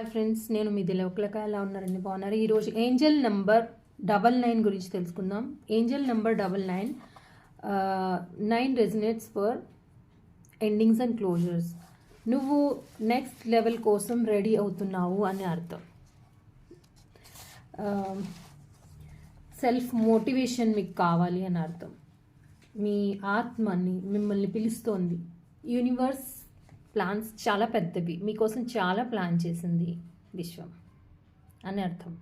Hi friends నేను మీ దిలవకులక ఎలా ఉన్నారండి? బాగున్నారు? ఈరోజు ఏంజల్ నెంబర్ డబల్ నైన్ గురించి తెలుసుకుందాం. Angel number double nine nine resonates for endings and closures. నువ్వు నెక్స్ట్ లెవెల్ కోసం రెడీ అవుతున్నావు అని అర్థం. సెల్ఫ్ మోటివేషన్ మీకు కావాలి అని అర్థం. మీ ఆత్మని మిమ్మల్ని పిలుస్తోంది. యూనివర్స్ ప్లాన్స్ చాలా పెద్దవి. మీకోసం చాలా ప్లాన్ చేసింది విశ్వం అని అర్థం.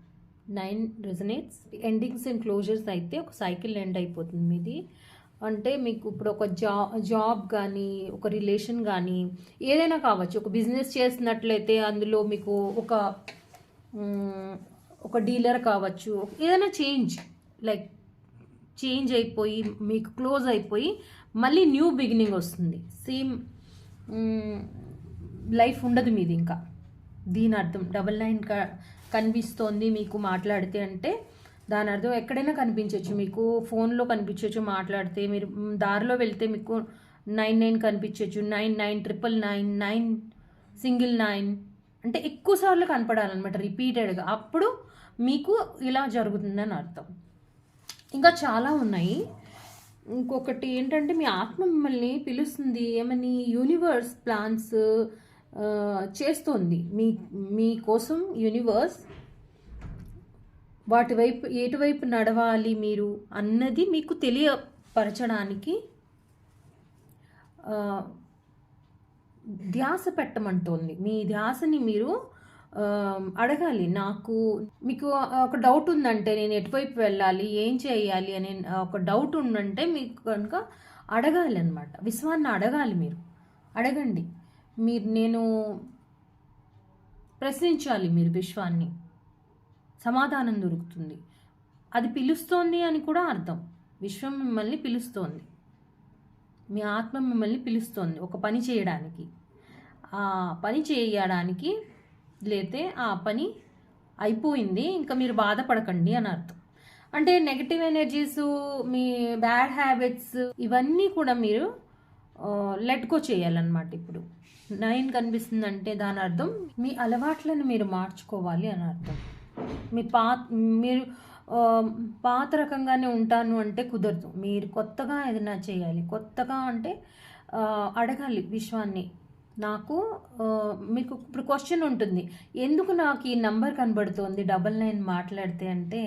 Nine resonates. Endings and closures అయితే ఒక సైకిల్ ఎండ్ అయిపోతుంది మీది. అంటే మీకు ఇప్పుడు ఒక జా జాబ్ కానీ ఒక రిలేషన్ కానీ ఏదైనా కావచ్చు ఒక బిజినెస్ చేస్తున్నట్లయితే అందులో మీకు ఒక ఒక డీలర్ కావచ్చు ఏదైనా చేంజ్ లైక్ చేంజ్ అయిపోయి మీకు క్లోజ్ అయిపోయి మళ్ళీ న్యూ బిగినింగ్ వస్తుంది. సేమ్ లైఫ్ ఉండదు మీది ఇంకా. దీని అర్థం. డబల్ నైన్ క కనిపిస్తోంది మీకు మాట్లాడితే అంటే దాని అర్థం ఎక్కడైనా కనిపించవచ్చు మీకు ఫోన్లో కనిపించవచ్చు మాట్లాడితే. మీరు దారిలో వెళ్తే మీకు నైన్ నైన్ కనిపించవచ్చు nine nine triple nine nine single nine అంటే ఎక్కువ సార్లు కనపడాలన్నమాట రిపీటెడ్గా. అప్పుడు మీకు ఇలా జరుగుతుందని అర్థం. ఇంకా చాలా ఉన్నాయి. ఇంకొకటి ఏంటంటే మీ ఆత్మ మిమ్మల్ని పిలుస్తుంది. ఏమని? యూనివర్స్ ప్లాన్స్ చేస్తోంది. మీ మీకోసం యూనివర్స్ వాటి వైపు ఎటువైపు నడవాలి మీరు అన్నది మీకు తెలియపరచడానికి ధ్యాస పెట్టమంటోంది. మీ ధ్యాసని మీరు అడగాలి. నాకు మీకు ఒక డౌట్ ఉందంటే నేను ఎటువైపు వెళ్ళాలి ఏం చేయాలి అనే ఒక డౌట్ ఉందంటే మీకు కనుక అడగాలి అనమాట విశ్వాన్ని అడగాలి మీరు. అడగండి. మీరు నేను ప్రశ్నించాలి మీరు విశ్వాన్ని. సమాధానం దొరుకుతుంది. అది పిలుస్తోంది అని కూడా అర్థం. విశ్వం మిమ్మల్ని పిలుస్తోంది. మీ ఆత్మ మిమ్మల్ని పిలుస్తోంది. ఒక పని చేయడానికి. ఆ పని చేయడానికి లేతే ఆ పని అయిపోయింది ఇంకా మీరు బాధపడకండి అని అర్థం. అంటే నెగటివ్ ఎనర్జీస్ మీ బ్యాడ్ హ్యాబిట్స్ ఇవన్నీ కూడా మీరు లెట్కో చేయాలన్నమాట ఇప్పుడు. నైన్ కనిపిస్తుందంటే దాని అర్థం మీ అలవాట్లను మీరు మార్చుకోవాలి అని అర్థం. మీ పా మీరు పాత రకంగానే ఉంటాను అంటే కుదరదు. మీరు కొత్తగా ఏదైనా చేయాలి. కొత్తగా అంటే అడగాలి విశ్వాన్ని. నాకు మీకు ఇప్పుడు క్వశ్చన్ ఉంటుంది. ఎందుకు నాకు ఈ నంబర్ కనబడుతోంది? డబల్ నైన్ మాట్లాడితే అంటే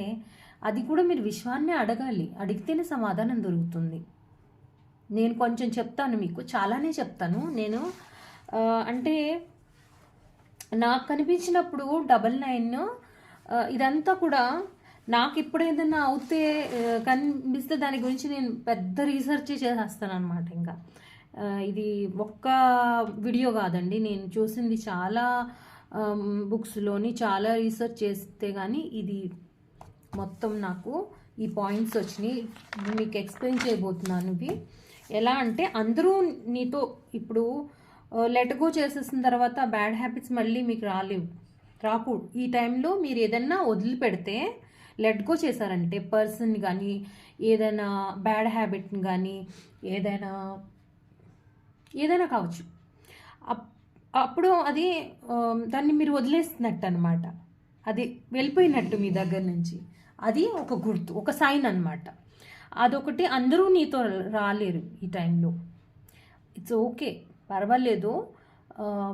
అది కూడా మీరు విశ్వాన్నే అడగాలి. అడిగితేనే సమాధానం దొరుకుతుంది. నేను కొంచెం చెప్తాను మీకు. చాలానే చెప్తాను. నేను అంటే నాకు కనిపించినప్పుడు డబల్ నైన్ ఇదంతా కూడా నాకు ఇప్పుడు ఏదైనా అవుతే కనిపిస్తే దాని గురించి నేను పెద్ద రీసెర్చ్ చేసేస్తాను అనమాట ఇంకా. ఇది ఒక్క వీడియో కాదండి. నేను చూసింది చాలా బుక్స్లోని చాలా రీసెర్చ్ చేస్తే కానీ ఇది మొత్తం నాకు ఈ పాయింట్స్ వచ్చినాయి. మీకు ఎక్స్ప్లెయిన్ చేయబోతున్నాను ఇవి. ఎలా అంటే అందరూ నీతో ఇప్పుడు లెటగో చేసేసిన తర్వాత బ్యాడ్ హ్యాబిట్స్ మళ్ళీ మీకు రాలేవు. రాకూడదు. ఈ టైంలో మీరు ఏదన్నా వదిలిపెడితే లెట్గో చేశారంటే పర్సన్ కానీ ఏదైనా బ్యాడ్ హ్యాబిట్ని కానీ ఏదైనా ఏదైనా కావచ్చు. అప్- అప్పుడు అది దాన్ని మీరు వదిలేస్తున్నట్టు అనమాట అది వెళ్ళిపోయినట్టు మీ దగ్గర నుంచి. అది ఒక గుర్తు ఒక సైన్ అనమాట. అదొకటి అందరూ నీతో రాలేరు ఈ టైంలో ఇట్స్ ఓకే పర్వాలేదు.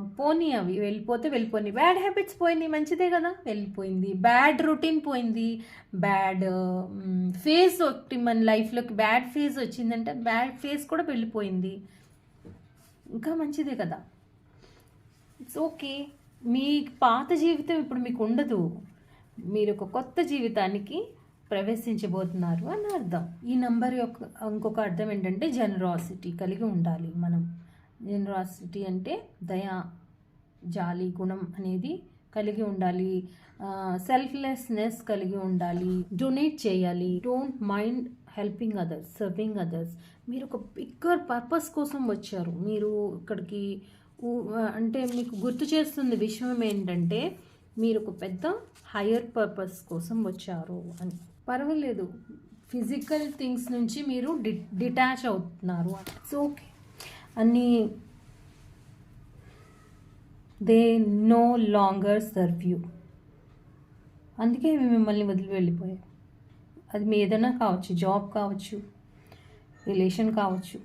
పోనీ అవి వెళ్ళిపోతే వెళ్ళిపోయి బ్యాడ్ హ్యాబిట్స్ పోయింది మంచిదే కదా. వెళ్ళిపోయింది. బ్యాడ్ రొటీన్ పోయింది. బ్యాడ్ ఫేస్ ఒకటి మన లైఫ్లోకి బ్యాడ్ ఫేజ్ వచ్చిందంటే బ్యాడ్ ఫేస్ కూడా వెళ్ళిపోయింది. ఇంకా మంచిదే కదా. ఇట్స్ ఓకే మీ పాత జీవితం ఇప్పుడు మీకు ఉండదు. మీరు ఒక కొత్త జీవితానికి ప్రవేశించబోతున్నారు అని అర్థం. ఈ నంబర్ యొక్క ఇంకొక అర్థం ఏంటంటే జనరాసిటీ కలిగి ఉండాలి మనం. జనరాసిటీ అంటే దయ జాలి గుణం అనేది కలిగి ఉండాలి. సెల్ఫ్లెస్నెస్ కలిగి ఉండాలి. డొనేట్ చేయాలి. Don't mind helping others serving others మీరు ఒక బిగ్గర్ పర్పస్ కోసం వచ్చారు. మీరు ఇక్కడికి అంటే మీకు గుర్తు చేస్తుంది విషయం ఏంటంటే మీరు ఒక పెద్ద హయ్యర్ పర్పస్ కోసం వచ్చారు అని. పర్వాలేదు. ఫిజికల్ థింగ్స్ నుంచి మీరు డి డిటాచ్ అవుతున్నారు. సో ఓకే అన్నీ they no longer serve you అందుకే మిమ్మల్ని వదిలి వెళ్ళిపోయాయి అది మీ ఏదైనా కావచ్చు జాబ్ కావచ్చు రిలేషన్ కావచ్చు.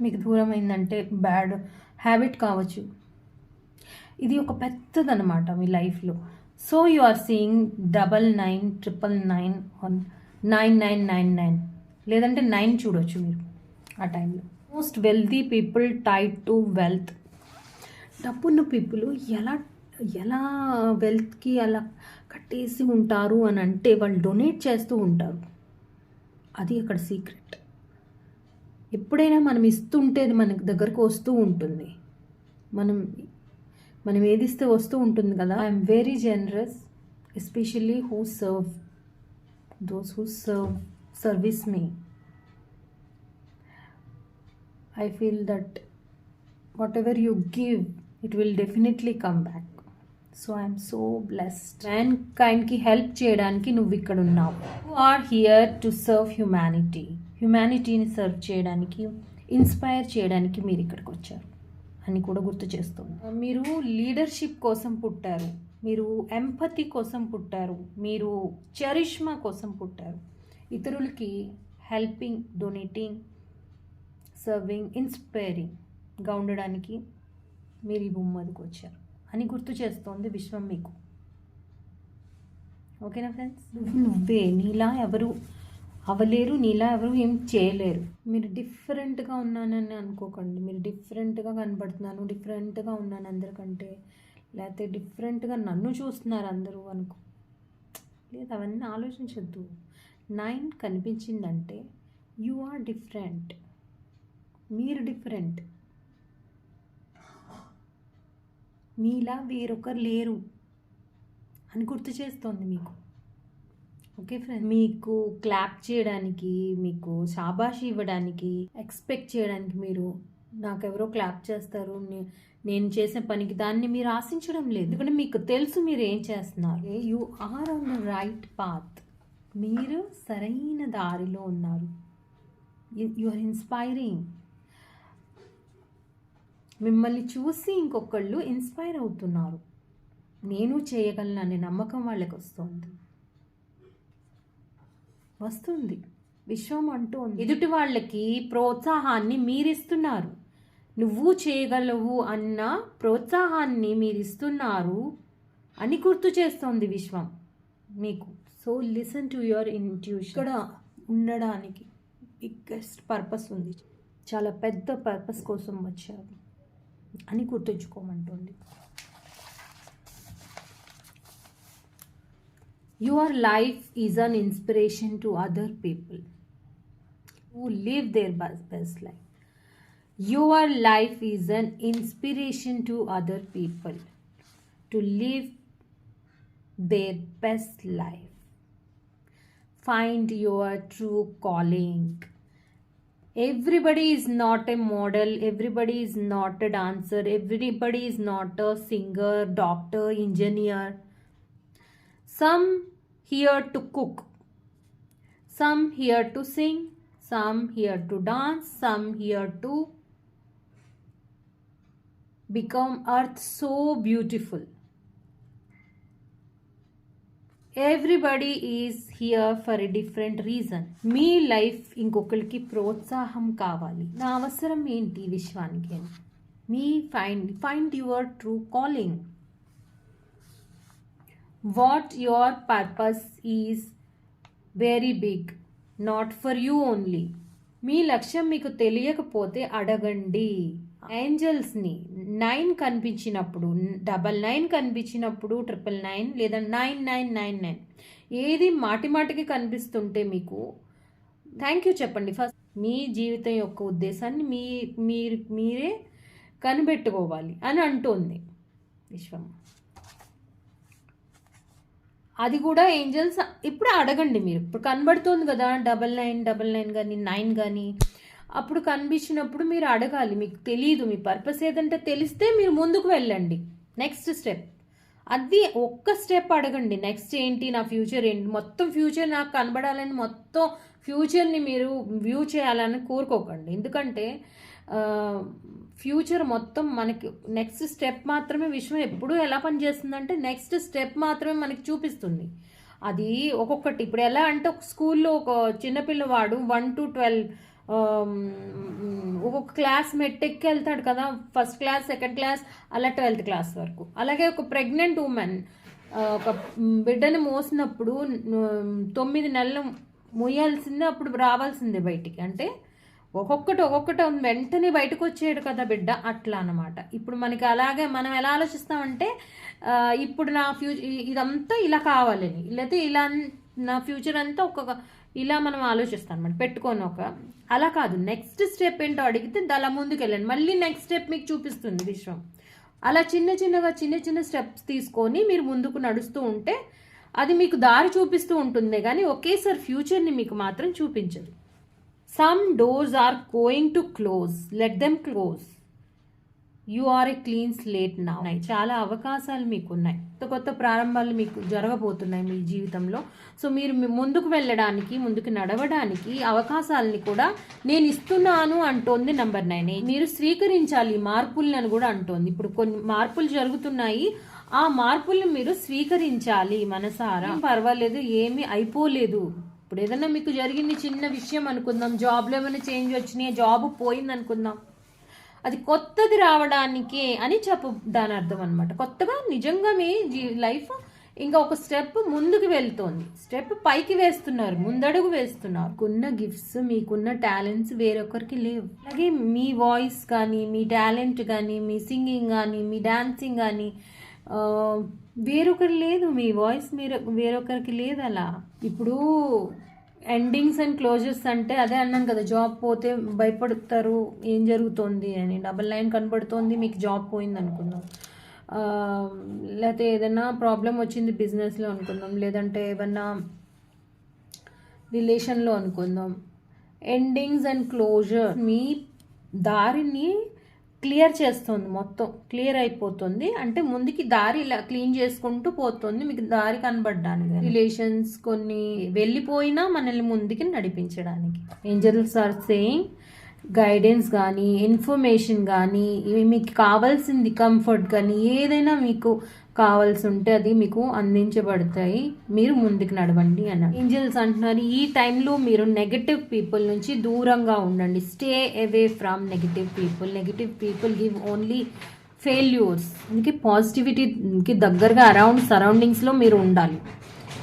మీకు దూరం అయిందంటే బ్యాడ్ హ్యాబిట్ కావచ్చు. ఇది ఒక పెద్దదనమాట మీ లైఫ్లో. So you are seeing double nine triple nine one nine nine nine nine. లేదంటే నైన్ చూడొచ్చు మీరు ఆ టైంలో. Most wealthy people tied to wealth డబ్బున్న పీపుల్ ఎలా ఎలా వెల్త్కి అలా కట్టేసి ఉంటారు అని అంటే వాళ్ళు డొనేట్ చేస్తూ ఉంటారు. అది అక్కడ సీక్రెట్. ఎప్పుడైనా మనం ఇస్తుంటే అది దగ్గరకు వస్తూ ఉంటుంది. మనం మనం ఏదిస్తే వస్తూ ఉంటుంది కదా? I'm very generous especially who serve those who serve service me I feel that whatever you give it will definitely come back so I'm so blessed and కైండ్కి help చేయడానికి నువ్వు ఇక్కడ ఉన్నావు you are here to serve humanity హ్యుమానిటీని serve చేయడానికి inspire చేయడానికి మీరు ఇక్కడికి వచ్చారు అని కూడా గుర్తు చేస్తుంది మీరు లీడర్షిప్ కోసం పుట్టారు మీరు ఎంపతి కోసం పుట్టారు మీరు చరిష్మా కోసం పుట్టారు ఇతరులకి హెల్పింగ్ డొనేటింగ్ సర్వింగ్ ఇన్స్పైరింగ్గా ఉండడానికి మీరు ఈ బొమ్మదికి వచ్చారు అని గుర్తు చేస్తోంది విశ్వం మీకు. ఓకేనా ఫ్రెండ్స్? నువ్వే నీలా ఎవరు అవ్వలేరు నీలా ఎవరు ఏం చేయలేరు. మీరు డిఫరెంట్గా ఉన్నానని అనుకోకండి. మీరు డిఫరెంట్గా కనబడుతున్నాను డిఫరెంట్గా ఉన్నాను అందరికంటే. లేకపోతే డిఫరెంట్గా నన్ను చూస్తున్నారు అందరూ అనుకో. లేదు అవన్నీ ఆలోచించద్దు. నైన్ కనిపించిందంటే యు ఆర్ డిఫరెంట్ మీరు డిఫరెంట్ మీలా వేరొకరు లేరు అని గుర్తు చేస్తోంది మీకు. ఓకే ఫ్రెండ్ మీకు క్లాప్ చేయడానికి మీకు శాబాషి ఇవ్వడానికి ఎక్స్పెక్ట్ చేయడానికి మీరు నాకెవరో క్లాప్ చేస్తారు. నేను చేసిన పనికి దాన్ని మీరు ఆశించడం లేదు. ఎందుకంటే మీకు తెలుసు మీరు ఏం చేస్తున్నారు. You are on the right path మీరు సరైన దారిలో ఉన్నారు. యు ఆర్ ఇన్స్పైరింగ్ మిమ్మల్ని చూసి ఇంకొకళ్ళు ఇన్స్పైర్ అవుతున్నారు. నేను చేయగలను అనే నమ్మకం వాళ్ళకి వస్తుంది. వస్తుంది. విశ్వం అంటోంది. ఎదుటి వాళ్ళకి ప్రోత్సాహాన్ని మీరిస్తున్నారు. నువ్వు చేయగలవు అన్న ప్రోత్సాహాన్ని మీరు ఇస్తున్నారు అని గుర్తు చేస్తోంది విశ్వం మీకు. So listen to your intuition. ఇక్కడ ఉండడానికి బిగ్గెస్ట్ పర్పస్ ఉంది. చాలా పెద్ద పర్పస్ కోసం వచ్చారు. అని గుర్తుంచుకోమంటుంది Your life is an inspiration to other people who live their best, best life. Your life is an inspiration to other people to live their best life. Find your true calling. Everybody is not a model, everybody is not a dancer, everybody is not a singer, doctor, engineer. Some here to cook some here to sing some here to dance some here to become earth so beautiful everybody is here for a different reason me life ఇంకొకరికి ప్రోత్సాహం కావాలి. నా అవసరం ఏంటి విశ్వానికి? అని మీ find find your true calling what your purpose is very big not for you only మీ లక్ష్యం మీకు తెలియకపోతే అడగండి. ఏంజల్స్ని నైన్ కనిపించినప్పుడు డబల్ నైన్ కనిపించినప్పుడు ట్రిపుల్ నైన్ లేదా నైన్ నైన్ నైన్ నైన్ ఏది మాటి మాటికి కనిపిస్తుంటే మీకు థ్యాంక్ యూ చెప్పండి. ఫస్ట్ మీ జీవితం యొక్క ఉద్దేశాన్ని మీ మీరు మీరే కనిపెట్టుకోవాలి అని అంటోంది విశ్వం. అది కూడా ఏంజల్స్ ఇప్పుడు అడగండి మీరు. ఇప్పుడు కనబడుతుంది కదా డబల్ నైన్ డబల్ నైన్ కానీ నైన్ కానీ అప్పుడు కనిపించినప్పుడు మీరు అడగాలి. మీకు తెలియదు మీ పర్పస్ ఏదంటే తెలిస్తే మీరు ముందుకు వెళ్ళండి. నెక్స్ట్ స్టెప్ అది ఒక్క స్టెప్ అడగండి. నెక్స్ట్ ఏంటి? నా ఫ్యూచర్ ఏంటి? మొత్తం ఫ్యూచర్ నాకు కనబడాలని మొత్తం ఫ్యూచర్ని మీరు వ్యూ చేయాలని కోరుకోకండి. ఎందుకంటే ఫ్యూచర్ మొత్తం మనకి నెక్స్ట్ స్టెప్ మాత్రమే విశ్వం ఎప్పుడూ ఎలా పనిచేస్తుందంటే నెక్స్ట్ స్టెప్ మాత్రమే మనకి చూపిస్తుంది. అది ఒక్కొక్కటి. ఇప్పుడు ఎలా అంటే ఒక స్కూల్లో ఒక చిన్నపిల్లవాడు వన్ టు ట్వెల్వ్ ఒక్కొక్క క్లాస్ మెట్టెక్కి వెళ్తాడు కదా ఫస్ట్ క్లాస్ సెకండ్ క్లాస్ అలా ట్వెల్త్ క్లాస్ వరకు. అలాగే ఒక ప్రెగ్నెంట్ ఉమెన్ ఒక బిడ్డను మోసినప్పుడు తొమ్మిది నెలలు మోయాల్సిందే అప్పుడు రావాల్సిందే బయటికి. అంటే ఒక్కొక్కటి ఒక్కొక్కటి వెంటనే బయటకు వచ్చేయడు కదా బిడ్డ. అట్లా అన్నమాట. ఇప్పుడు మనకి అలాగే మనం ఎలా ఆలోచిస్తామంటే ఇప్పుడు నా ఫ్యూచర్ ఇదంతా ఇలా కావాలని లేకపోతే ఇలా నా ఫ్యూచర్ అంతా ఒక ఇలా మనం ఆలోచిస్తాం అనమాట పెట్టుకొని ఒక. అలా కాదు. నెక్స్ట్ స్టెప్ ఏంటో అడిగితే అలా ముందుకు వెళ్ళండి మళ్ళీ నెక్స్ట్ స్టెప్ మీకు చూపిస్తుంది విశ్వం. అలా చిన్న చిన్నగా చిన్న చిన్న స్టెప్స్ తీసుకొని మీరు ముందుకు నడుస్తూ ఉంటే అది మీకు దారి చూపిస్తూ ఉంటుంది కానీ ఒకేసారి ఫ్యూచర్ని మీకు మాత్రం చూపించదు. Some doors are going to close let them close you are a clean slate నా. ఉన్నాయి చాలా అవకాశాలు మీకు ఉన్నాయి కొత్త కొత్త ప్రారంభాలు మీకు జరగబోతున్నాయి మీ జీవితంలో. సో మీరు ముందుకు వెళ్ళడానికి ముందుకు నడవడానికి అవకాశాలని కూడా నేను ఇస్తున్నాను అంటోంది నంబర్ నైన్. మీరు స్వీకరించాలి మార్పులను కూడా అంటోంది. ఇప్పుడు కొన్ని మార్పులు జరుగుతున్నాయి. ఆ మార్పుల్ని మీరు స్వీకరించాలి మనసారా? పర్వాలేదు ఏమీ అయిపోలేదు. ఇప్పుడు ఏదైనా మీకు జరిగింది చిన్న విషయం అనుకుందాం. జాబ్లో ఏమైనా చేంజ్ వచ్చినాయి? జాబ్ పోయింది అనుకుందాం అది కొత్తది రావడానికి అని చెప్పు దాని అర్థం అనమాట కొత్తగా నిజంగా మీ జీ లైఫ్ ఇంకా ఒక స్టెప్ ముందుకు వెళ్తోంది. స్టెప్ పైకి వేస్తున్నారు ముందడుగు వేస్తున్నారు. మీకున్న గిఫ్ట్స్ మీకున్న టాలెంట్స్ వేరొకరికి లేవు. అలాగే మీ వాయిస్ కానీ మీ టాలెంట్ కానీ మీ సింగింగ్ కానీ మీ డాన్సింగ్ కానీ వేరొకరు లేదు. మీ వాయిస్ మీరు వేరొకరికి లేదు అలా. ఇప్పుడు ఎండింగ్స్ అండ్ క్లోజెస్ అంటే అదే అన్నాను కదా జాబ్ పోతే భయపడతారు ఏం జరుగుతుంది అని. డబల్ లైన్ కనబడుతోంది మీకు జాబ్ పోయింది అనుకుందాం. లేకపోతే ఏదైనా ప్రాబ్లం వచ్చింది బిజినెస్లో అనుకుందాం లేదంటే ఏమన్నా రిలేషన్లో అనుకుందాం. ఎండింగ్స్ అండ్ క్లోజర్ మీ దారిని క్లియర్ చేస్తుంది మొత్తం క్లియర్ అయిపోతుంది. అంటే ముందుకి దారి ఇలా క్లీన్ చేసుకుంటూ పోతుంది. మీకు దారి కనబడడానికి రిలేషన్స్ కొన్ని వెళ్ళిపోయినా మనల్ని ముందుకి నడిపించడానికి. ఏంజల్స్ ఆర్ సేయింగ్ గైడెన్స్ కానీ ఇన్ఫర్మేషన్ కానీ ఇవి మీకు కావాల్సింది కంఫర్ట్ కానీ ఏదైనా మీకు కావాల్సి ఉంటే అది మీకు అందించబడతాయి. మీరు ముందుకు నడవండి అన్నారు ఏంజల్స్ అంటున్నారు ఈ టైంలో మీరు నెగటివ్ పీపుల్ నుంచి దూరంగా ఉండండి. Stay away from negative people negative people give only failures అందుకే పాజిటివిటీకి దగ్గరగా అరౌండ్ సరౌండింగ్స్లో మీరు ఉండాలి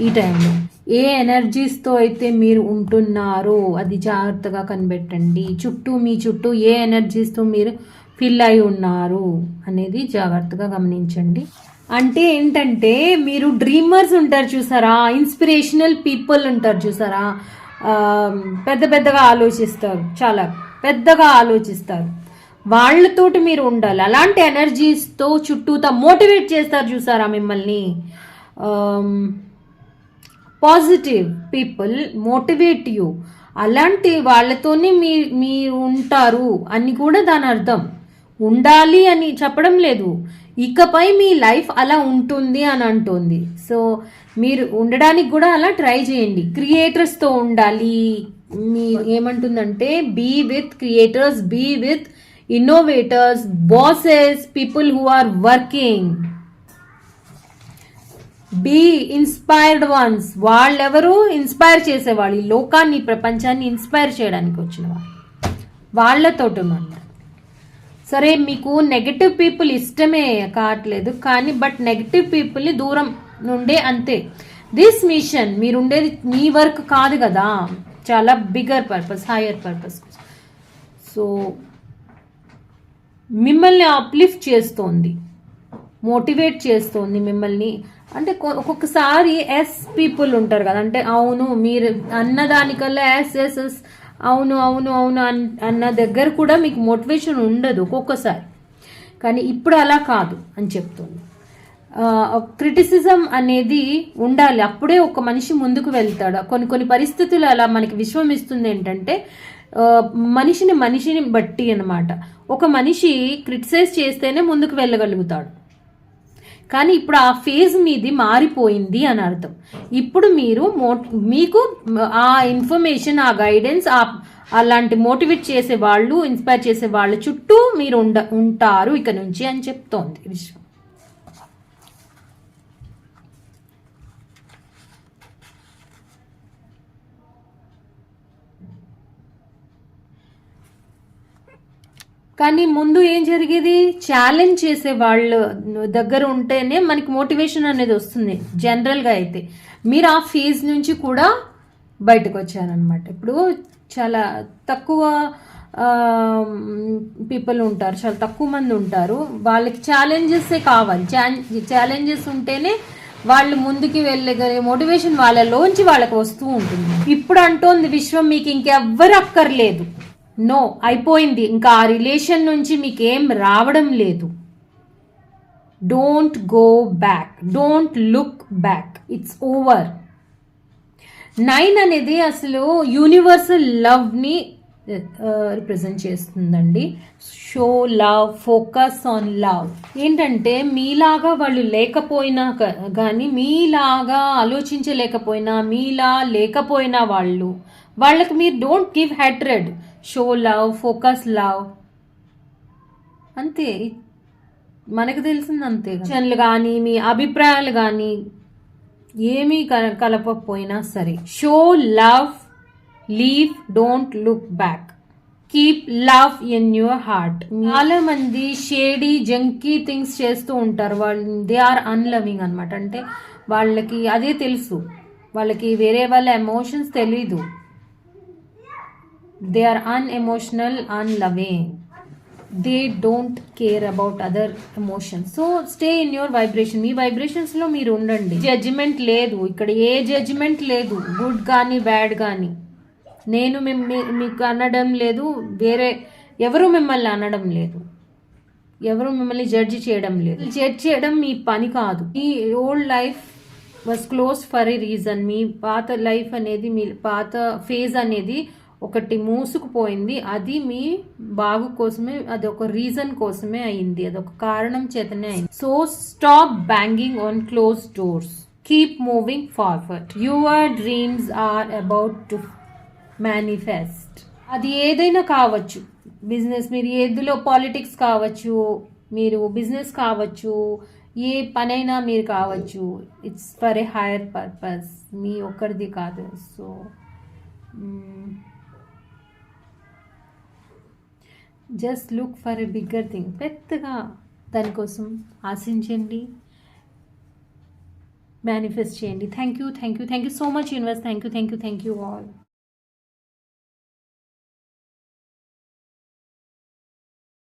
ఈ టైంలో ఏ ఎనర్జీస్తో అయితే మీరు ఉంటున్నారో అది జాగ్రత్తగా కనిపెట్టండి. చుట్టూ మీ చుట్టూ ఏ ఎనర్జీస్తో మీరు ఫిల్ అయి ఉన్నారు అనేది జాగ్రత్తగా గమనించండి. అంటే ఏంటంటే మీరు డ్రీమర్స్ ఉంటారు చూసారా? ఇన్స్పిరేషనల్ పీపుల్ ఉంటారు చూసారా? పెద్ద పెద్దగా ఆలోచిస్తారు. చాలా పెద్దగా ఆలోచిస్తారు. వాళ్ళతోటి మీరు ఉండాలి. అలాంటి ఎనర్జీస్తో చుట్టూతా మోటివేట్ చేస్తారు చూసారా మిమ్మల్ని? పాజిటివ్ పీపుల్ మోటివేట్ యూ అలాంటి వాళ్ళతోనే మీ మీరు ఉంటారు అని కూడా దాని అర్థం. ఉండాలి అని చెప్పడం లేదు. ఇకపై మీ లైఫ్ అలా ఉంటుంది అని అంటుంది. సో మీరు ఉండడానికి కూడా అలా ట్రై చేయండి. క్రియేటర్స్తో ఉండాలి. మీ ఏమంటుందంటే be with creators be with innovators bosses people who are working be inspired ones వాళ్ళెవరు ఇన్స్పైర్ చేసేవాళ్ళు. ఈ లోకాన్ని ప్రపంచాన్ని ఇన్స్పైర్ చేయడానికి వచ్చిన వాళ్ళు వాళ్ళతోటి సరే మీకు నెగటివ్ పీపుల్ ఇష్టమే కావట్లేదు. కానీ బట్ నెగటివ్ పీపుల్ని దూరం నుండే అంతే. దిస్ మిషన్ మీరు ఉండేది మీ వర్క్ కాదు కదా. చాలా bigger purpose higher purpose so మిమ్మల్ని అప్లిఫ్ట్ చేస్తోంది. మోటివేట్ చేస్తోంది మిమ్మల్ని. అంటే ఒక్కొక్కసారి ఎస్ పీపుల్ ఉంటారు కదా అంటే అవును మీరు అన్నదానికల్లా ఎస్ ఎస్ ఎస్ అవును అవును అవును అన్- అన్న దగ్గర కూడా మీకు మోటివేషన్ ఉండదు ఒక్కొక్కసారి. కానీ ఇప్పుడు అలా కాదు అని చెప్తుంది. క్రిటిసిజం అనేది ఉండాలి. అప్పుడే ఒక మనిషి ముందుకు వెళ్తాడు. కొన్ని కొన్ని పరిస్థితులు అలా మనకి విశ్వం ఇస్తుంది ఏంటంటే మనిషిని మనిషిని బట్టి అన్నమాట. ఒక మనిషి క్రిటిసైజ్ చేస్తేనే ముందుకు వెళ్ళగలుగుతాడు. కానీ ఇప్పుడు ఆ ఫేజ్ మీది మారిపోయింది అని అర్థం. ఇప్పుడు మీరు మో మీకు ఆ ఇన్ఫర్మేషన్ ఆ గైడెన్స్ ఆ అలాంటి మోటివేట్ చేసే వాళ్ళు ఇన్స్పైర్ చేసే వాళ్ళ చుట్టూ మీరు ఉండ ఉంటారు ఇక నుంచి అని చెప్తోంది విశ్వం. కానీ ముందు ఏం జరిగేది? ఛాలెంజ్ చేసే వాళ్ళు దగ్గర ఉంటేనే మనకి మోటివేషన్ అనేది వస్తుంది జనరల్గా అయితే. మీరు ఆ ఫేజ్ నుంచి కూడా బయటకు వచ్చారనమాట ఇప్పుడు చాలా తక్కువ పీపుల్ ఉంటారు చాలా తక్కువ మంది ఉంటారు. వాళ్ళకి ఛాలెంజెసే కావాలి. ఛాలెంజెస్ ఉంటేనే వాళ్ళు ముందుకి వెళ్ళగలిగే మోటివేషన్ వాళ్ళలోంచి వాళ్ళకి వస్తూ ఉంటుంది. ఇప్పుడు అంటోంది విశ్వం మీకు ఇంకెవ్వరు అక్కర్లేదు. నో అయిపోయింది. ఇంకా ఆ రిలేషన్ నుంచి మీకు ఏం రావడం లేదు. Don't go back. Don't look back. It's over. Nine అనేది అసలు యూనివర్సల్ లవ్ని రిప్రజెంట్ చేస్తుందండి. Show love focus on love. ఏంటంటే మీలాగా వాళ్ళు లేకపోయినా కానీ మీలాగా ఆలోచించలేకపోయినా మీలా లేకపోయినా వాళ్ళు వాళ్ళకి మీరు don't give hatred. Show love focus love అంతే. మనకు తెలిసింది అంతే చనులు కానీ మీ అభిప్రాయాలు కానీ ఏమీ కలపకపోయినా సరే. Show love leave don't look back keep love in your heart చాలా మంది షేడీ జంకీ థింగ్స్ చేస్తూ ఉంటారు. వాళ్ళు దే ఆర్ అన్లవింగ్ అనమాట అంటే వాళ్ళకి అదే తెలుసు. వాళ్ళకి వేరే వాళ్ళ ఎమోషన్స్ తెలీదు. They are unemotional unloving they don't care about other emotions so stay in your vibration మీ వైబ్రేషన్స్లో మీరు ఉండండి. జడ్జిమెంట్ లేదు. ఇక్కడ ఏ జడ్జిమెంట్ లేదు. గుడ్ కానీ బ్యాడ్ కానీ నేను మీకు అనడం లేదు. వేరే ఎవరు మిమ్మల్ని అనడం లేదు. ఎవరు మిమ్మల్ని జడ్జి చేయడం లేదు. జడ్జ్ చేయడం మీ పని కాదు. ఈ old life was close for a reason మీ పాత లైఫ్ అనేది మీ పాత ఫేజ్ అనేది ఒకటి మూసుకుపోయింది. అది మీ బాగు కోసమే అది ఒక రీజన్ కోసమే అయింది. అది ఒక కారణం చేతనే అయింది. So stop banging on close doors keep moving forward your dreams are about to manifest అది ఏదైనా కావచ్చు. బిజినెస్ మీరు ఏదిలో పాలిటిక్స్ కావచ్చు మీరు బిజినెస్ కావచ్చు ఏ పనైనా మీరు కావచ్చు it's for a higher purpose మీ ఒక్కరిది కాదు. So mm, just look for a bigger thing పెద్దగా దానికోసం ఆశించండి. మేనిఫెస్ట్ చేయండి. Thank you thank you thank you so much universe thank you thank you thank you all